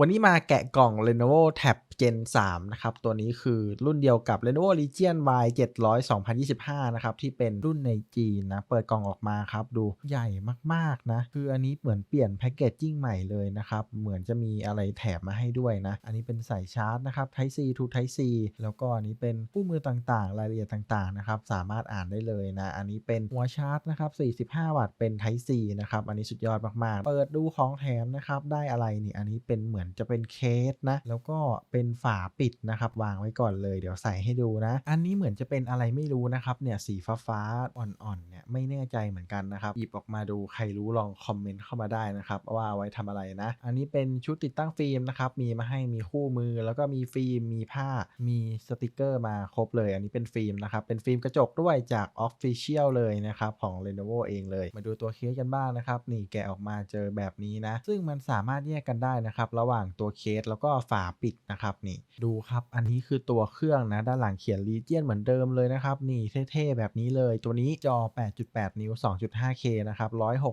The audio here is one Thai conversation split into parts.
วันนี้มาแกะกล่อง Lenovo Tab Gen 3 นะครับ ตัวนี้คือรุ่นเดียวกับ Lenovo Legion Y 700 2025 นะครับ ที่เป็นรุ่นในจีนนะ เปิดกล่องออกมาครับ ดูใหญ่มากๆนะ คืออันนี้เหมือนเปลี่ยนแพคเกจจิ้งใหม่เลยนะครับ เหมือนจะมีอะไรแถมมาให้ด้วยนะ อันนี้เป็นสายชาร์จนะครับ Type C to Type C แล้วก็อันนี้เป็นคู่มือต่างๆ รายละเอียดต่างๆนะครับ สามารถอ่านได้เลยนะ อันนี้เป็นหัวชาร์จนะครับ 45 วัตต์เป็น Type C นะครับ อันนี้สุดยอดมากๆ เปิดดูของแถมนะครับ ได้อะไรนี่ อันนี้เป็นเหมือนจะเป็นเคสนะ แล้วก็เป็นฝาปิดนะครับ วางไว้ก่อนเลย เดี๋ยวใส่ให้ดูนะ อันนี้เหมือนจะเป็นอะไรไม่รู้นะครับเนี่ยสีฟ้าๆอ่อนๆเนี่ยไม่แน่ใจเหมือนกันนะครับหยิบออกมาดูใครรู้ลองคอมเมนต์เข้ามาได้นะครับว่าเอาไว้ทำอะไรนะ อันนี้เป็นชุดติดตั้งฟิล์มนะครับมีมาให้มีคู่มือ แล้วก็มีฟิล์มมีผ้ามีสติกเกอร์มาครบเลย อันนี้เป็นฟิล์มนะครับเป็นฟิล์มกระจกด้วยจาก Official เลยนะครับของ Lenovo เองเลย มาดูตัวเคสกันบ้างนะครับนี่แกะออกมาเจอแบบนี้นะ ซึ่งมันสามารถแยกกันได้นะครับระหว่างตัวเคสแล้วก็ฝาปิดนะครับนี่ดูครับอันนี้คือตัวเครื่องนะด้านหลังเขียน Legion เหมือนเดิมเลยนะครับนี่เท่ๆแบบนี้เลยตัวนี้จอ 8.8 นิ้ว 2.5K นะครับ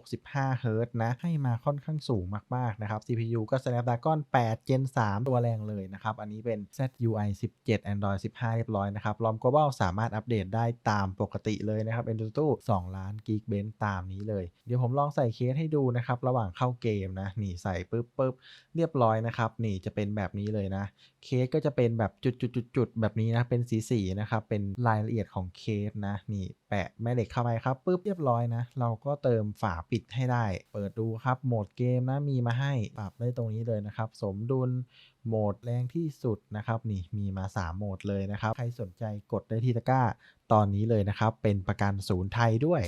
165เฮิรต์นะให้มาค่อนข้างสูงมากๆนะครับ CPU ก็ Snapdragon 8 Gen 3 ตัวแรงเลยนะครับ อันนี้เป็น ZUI 17 Android 15 เรียบร้อยนะครับ ROM Global สามารถอัปเดตได้ตามปกติเลยนะครับ Antutu 2 ล้าน Geekbench ตามนี้เลย เดี๋ยวผมลองใส่เคสให้ดูนะครับ ระหว่างเข้าเกมนะ นี่ใส่ปุ๊บปุ๊บเรียบร้อยนะครับ นี่จะเป็นแบบนี้เลยนะ เคสก็จะเป็นแบบจุดๆๆแบบนี้นะ เป็นสีๆนะครับ เป็นรายละเอียดของเคสนะ นี่แปะแม่เหล็กเข้าไปครับปุ๊บเรียบร้อยนะ เราก็เติมฝาปิดให้ได้ เปิดดูครับ โหมดเกมนะ มีมาให้ปรับได้ตรงนี้เลยนะครับ สมดุลโหมดแรงที่สุดนะครับ นี่มีมา 3 โหมดเลยนะครับ ใครสนใจกดได้ที่ตะกร้าตอนนี้เลยนะครับ เป็นประกันศูนย์ไทยด้วย